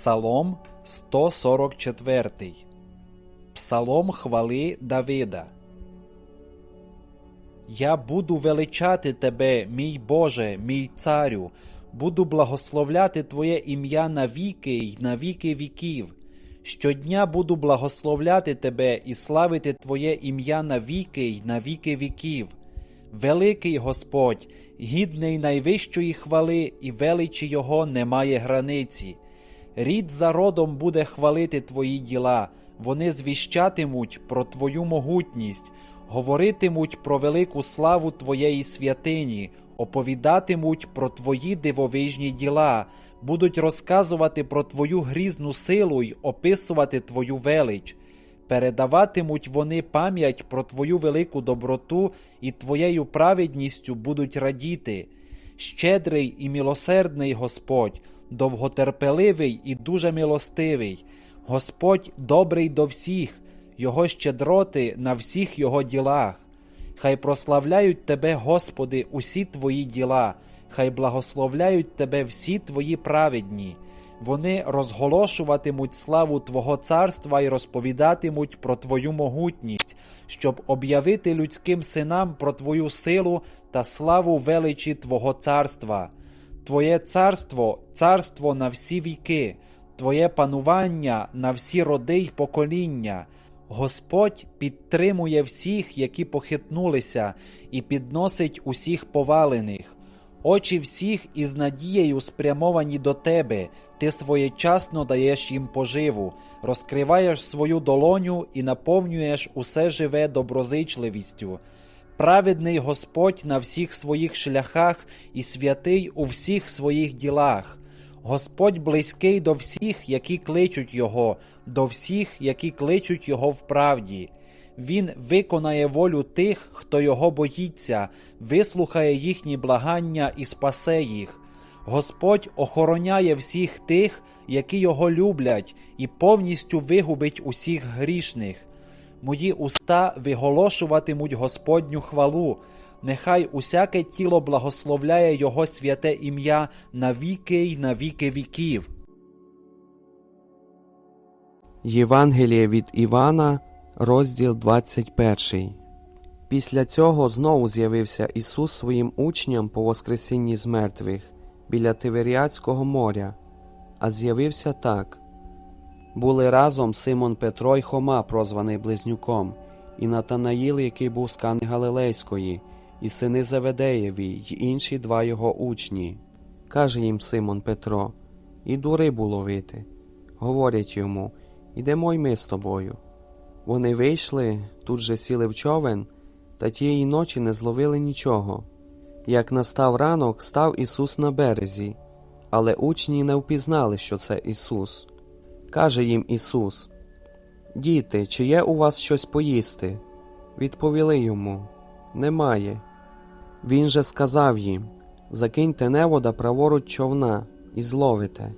Псалом 144. Псалом хвали Давида. Я буду величати тебе, мій Боже, мій царю, буду благословляти Твоє ім'я навіки й на віки віків. Щодня буду благословляти тебе і славити Твоє ім'я навіки й на віки віків. Великий Господь, гідний найвищої хвали, і величі Його немає границі. Рід за родом буде хвалити Твої діла, вони звіщатимуть про Твою могутність, говоритимуть про велику славу Твоєї святині, оповідатимуть про Твої дивовижні діла, будуть розказувати про Твою грізну силу й описувати Твою велич. Передаватимуть вони пам'ять про Твою велику доброту і Твоєю праведністю будуть радіти. Щедрий і милосердний Господь, довготерпеливий і дуже милостивий. Господь добрий до всіх, Його щедроти на всіх Його ділах. Хай прославляють Тебе, Господи, усі Твої діла, хай благословляють Тебе всі Твої праведні. Вони розголошуватимуть славу Твого царства і розповідатимуть про Твою могутність, щоб об'явити людським синам про Твою силу та славу величі Твого царства. Твоє царство царство на всі віки, Твоє панування на всі роди й покоління. Господь підтримує всіх, які похитнулися, і підносить усіх повалених. Очі всіх із надією спрямовані до тебе, ти своєчасно даєш їм поживу, розкриваєш свою долоню і наповнюєш усе живе доброзичливістю. Праведний Господь на всіх своїх шляхах і святий у всіх своїх ділах. Господь близький до всіх, які кличуть Його, до всіх, які кличуть Його в правді. Він виконає волю тих, хто його боїться, вислухає їхні благання і спасе їх. Господь охороняє всіх тих, які його люблять, і повністю вигубить усіх грішних. Мої уста виголошуватимуть Господню хвалу. Нехай усяке тіло благословляє Його святе ім'я на віки й на віки віків. Євангеліє від Івана, розділ 21. Після цього знову з'явився Ісус своїм учням по Воскресінні з мертвих біля Тиверіадського моря, а з'явився так. Були разом Симон Петро й Хома, прозваний Близнюком, і Натанаїл, який був з Кани Галилейської, і сини Заведеєві, й інші два його учні. Каже їм Симон Петро: Іду рибу ловити. Говорять йому, Ідемо й ми з тобою. Вони вийшли, тут же сіли в човен, та тієї ночі не зловили нічого. Як настав ранок, став Ісус на березі, але учні не впізнали, що це Ісус. Каже їм Ісус: Діти, чи є у вас щось поїсти? Відповіли йому Немає. Він же сказав їм Закиньте невода праворуч човна і зловите.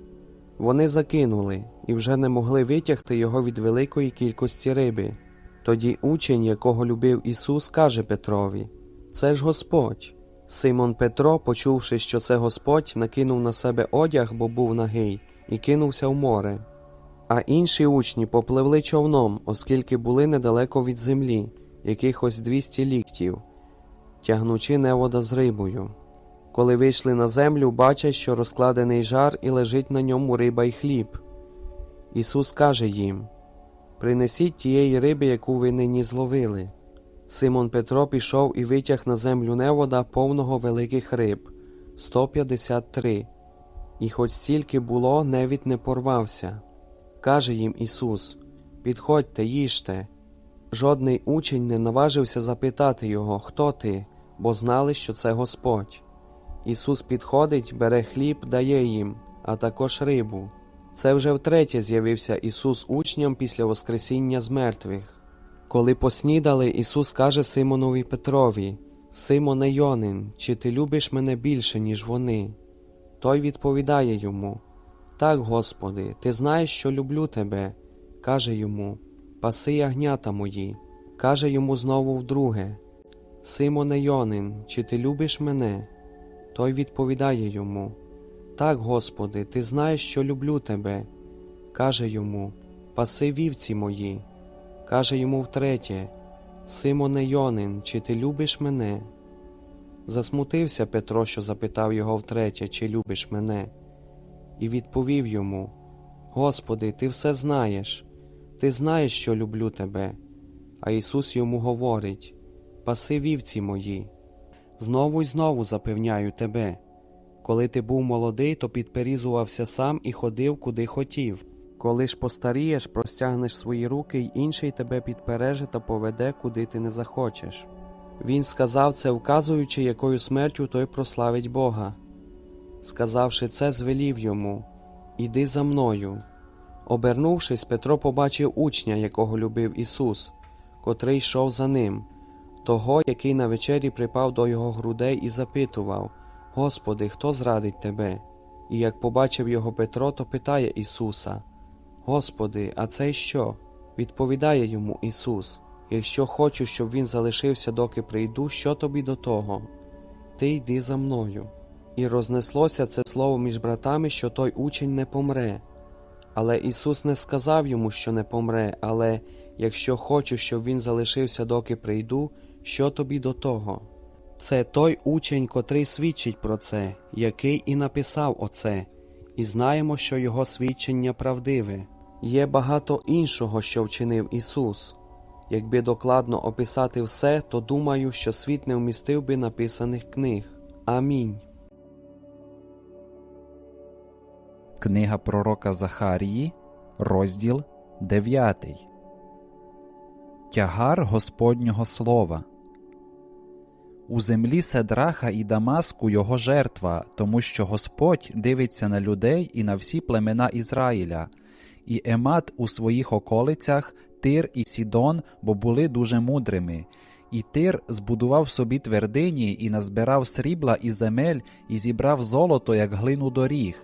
Вони закинули і вже не могли витягти його від великої кількості риби. Тоді учень, якого любив Ісус, каже Петрові: Це ж Господь. Симон Петро, почувши, що це Господь, накинув на себе одяг, бо був нагий, і кинувся в море. А інші учні попливли човном, оскільки були недалеко від землі, якихось двісті ліктів, тягнучи невода з рибою. Коли вийшли на землю, бачать, що розкладений жар і лежить на ньому риба й хліб. Ісус каже їм: Принесіть тієї риби, яку ви нині зловили. Симон Петро пішов і витяг на землю невода повного великих риб 153, і хоч стільки було, невід не порвався. Каже їм Ісус: Підходьте, їжте. Жодний учень не наважився запитати його, хто ти, бо знали, що це Господь. Ісус підходить, бере хліб, дає їм, а також рибу. Це вже втретє з'явився Ісус учням після Воскресіння з мертвих. Коли поснідали, Ісус каже Симонові Петрові: Симоне Йонин, чи ти любиш мене більше, ніж вони? Той відповідає йому: Так, Господи, ти знаєш, що люблю тебе. Каже йому: Паси ягнята мої. Каже йому знову вдруге: Симоне Йонин, чи ти любиш мене? Той відповідає йому: Так, Господи, ти знаєш, що люблю тебе. каже йому: Паси вівці мої. Каже йому втретє: Симоне Йонин, чи ти любиш мене? Засмутився Петро, що запитав його втретє, чи любиш мене, і відповів йому: Господи, ти все знаєш, ти знаєш, що люблю тебе. А Ісус йому говорить: Паси вівці мої. Знову й знову запевняю тебе. Коли ти був молодий, то підперізувався сам і ходив, куди хотів. Коли ж постарієш, простягнеш свої руки, й інший тебе підпереже та поведе, куди ти не захочеш. Він сказав це, вказуючи, якою смертю той прославить Бога. Сказавши це, звелів йому Іди за мною. Обернувшись, Петро побачив учня, якого любив Ісус, котрий йшов за ним, того, який на вечері припав до його грудей і запитував Господи, хто зрадить тебе? І як побачив його Петро, то питає Ісуса: Господи, а це що? Відповідає йому Ісус: Якщо хочу, щоб він залишився, доки прийду, що тобі до того? Ти йди за мною. І рознеслося це слово між братами, що той учень не помре. Але Ісус не сказав йому, що не помре, але якщо хочу, щоб він залишився, доки прийду, що тобі до того? Це той учень, котрий свідчить про це, який і написав оце, і знаємо, що його свідчення правдиве. Є багато іншого, що вчинив Ісус. Якби докладно описати все, то думаю, що світ не вмістив би написаних книг. Амінь. Книга пророка Захарії, розділ 9. Тягар Господнього слова. У землі Седраха і Дамаску його жертва, тому що Господь дивиться на людей і на всі племена Ізраїля, і Емат у своїх околицях, Тир і Сідон, бо були дуже мудрими. І Тир збудував собі твердині і назбирав срібла і земель, і зібрав золото, як глину доріг.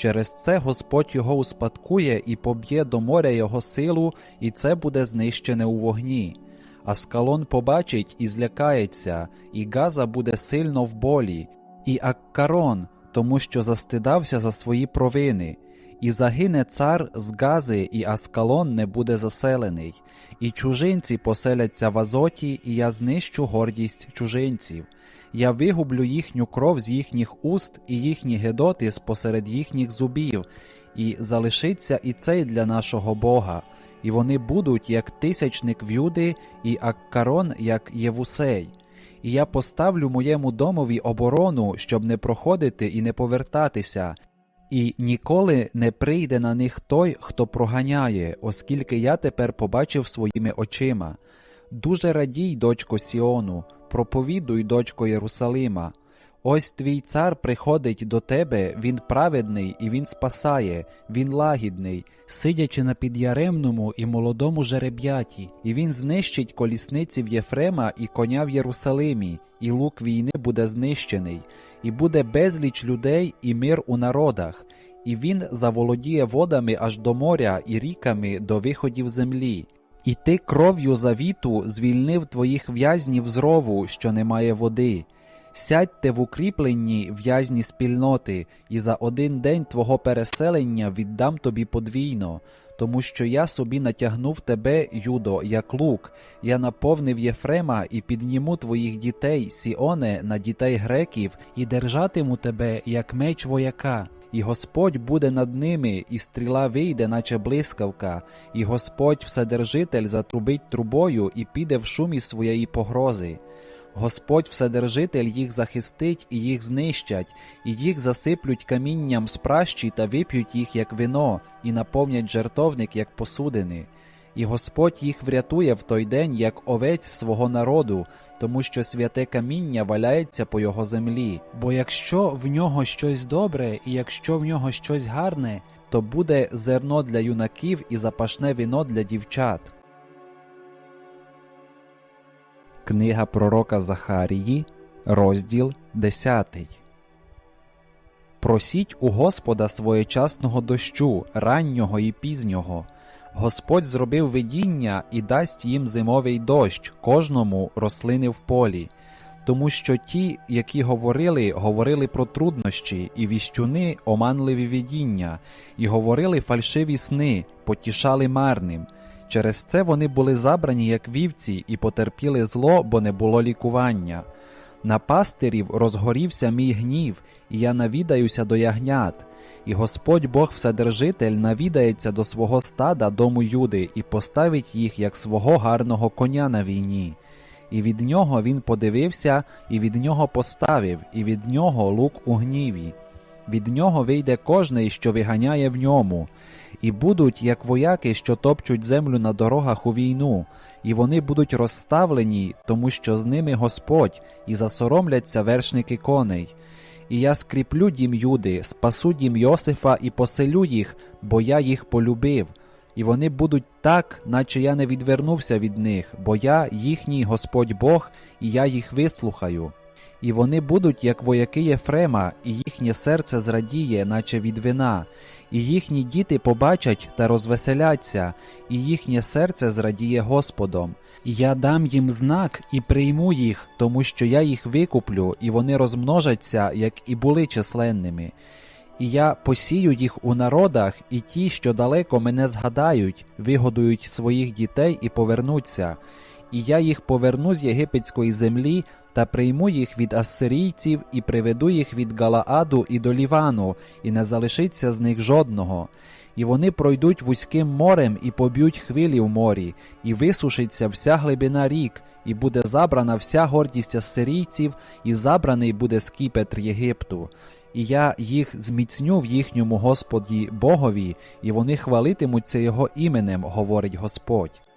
Через це Господь його успадкує і поб'є до моря його силу, і це буде знищене у вогні. Аскалон побачить і злякається, і Газа буде сильно в болі, і Аккарон, тому що застидався за свої провини. І загине цар з Гази, і Аскалон не буде заселений, і чужинці поселяться в Азоті, і я знищу гордість чужинців. Я вигублю їхню кров з їхніх уст і їхні гедоти спосеред їхніх зубів, і залишиться і цей для нашого Бога, і вони будуть як тисячник в Юди, і Аккарон, як Євусей. І я поставлю моєму домові оборону, щоб не проходити і не повертатися, і ніколи не прийде на них той, хто проганяє, оскільки я тепер побачив своїми очима. Дуже радій, дочко Сіону, проповідуй, дочко Єрусалима. Ось твій цар приходить до тебе, він праведний і він спасає, він лагідний, сидячи на підяремному і молодому жереб'яті, і він знищить колісниці в Єфрема і коня в Єрусалимі, і лук війни буде знищений, і буде безліч людей і мир у народах, і він заволодіє водами аж до моря і ріками до виходів землі. І ти кров'ю завіту звільнив твоїх в'язнів з рову, що немає води. Сядьте в укріпленні в'язні спільноти, і за один день твого переселення віддам тобі подвійно, тому що я собі натягнув тебе, Юдо, як лук, я наповнив Єфрема і підніму твоїх дітей, Сіоне, на дітей греків, і держатиму тебе, як меч вояка. І Господь буде над ними, і стріла вийде, наче блискавка, і Господь Вседержитель затрубить трубою і піде в шумі своєї погрози. Господь Вседержитель їх захистить і їх знищать, і їх засиплють камінням з пращі та вип'ють їх, як вино, і наповнять жертовник, як посудини. І Господь їх врятує в той день, як овець свого народу, тому що святе каміння валяється по його землі. Бо якщо в нього щось добре, і якщо в нього щось гарне, то буде зерно для юнаків і запашне вино для дівчат. Книга пророка Захарії, розділ 10. Просіть у Господа своєчасного дощу, раннього і пізнього. Господь зробив видіння і дасть їм зимовий дощ, кожному рослини в полі. тому що ті, які говорили, говорили про труднощі, і віщуни оманливі видіння, і говорили фальшиві сни, потішали марним. Через це вони були забрані як вівці і потерпіли зло, бо не було лікування. На пастирів розгорівся мій гнів, і я навідаюся до ягнят. І Господь Бог Вседержитель навідається до свого стада дому Юди і поставить їх як свого гарного коня на війні. І від нього він подивився, і від нього поставив, і від нього лук у гніві. Від нього вийде кожний, що виганяє в ньому, і будуть, як вояки, що топчуть землю на дорогах у війну, і вони будуть розставлені, тому що з ними Господь, і засоромляться вершники коней. І я скріплю дім Юди, спасу дім Йосифа і поселю їх, бо я їх полюбив. І вони будуть так, наче я не відвернувся від них, бо я їхній Господь Бог, і я їх вислухаю. І вони будуть, як вояки Єфрема, і їхнє серце зрадіє, наче від вина, і їхні діти побачать та розвеселяться, і їхнє серце зрадіє Господом. Я дам їм знак і прийму їх, тому що я їх викуплю, і вони розмножаться, як і були численними. І я посію їх у народах, і ті, що далеко мене згадають, вигодують своїх дітей і повернуться. І я їх поверну з єгипетської землі та прийму їх від ассирійців і приведу їх від Галааду і до Лівану, і не залишиться з них жодного. І вони пройдуть вузьким морем і поб'ють хвилі в морі, і висушиться вся глибина рік, і буде забрана вся гордість ассирійців, і забраний буде скіпетр Єгипту. І я їх зміцню в їхньому Господі Богові, і вони хвалитимуться його іменем, говорить Господь.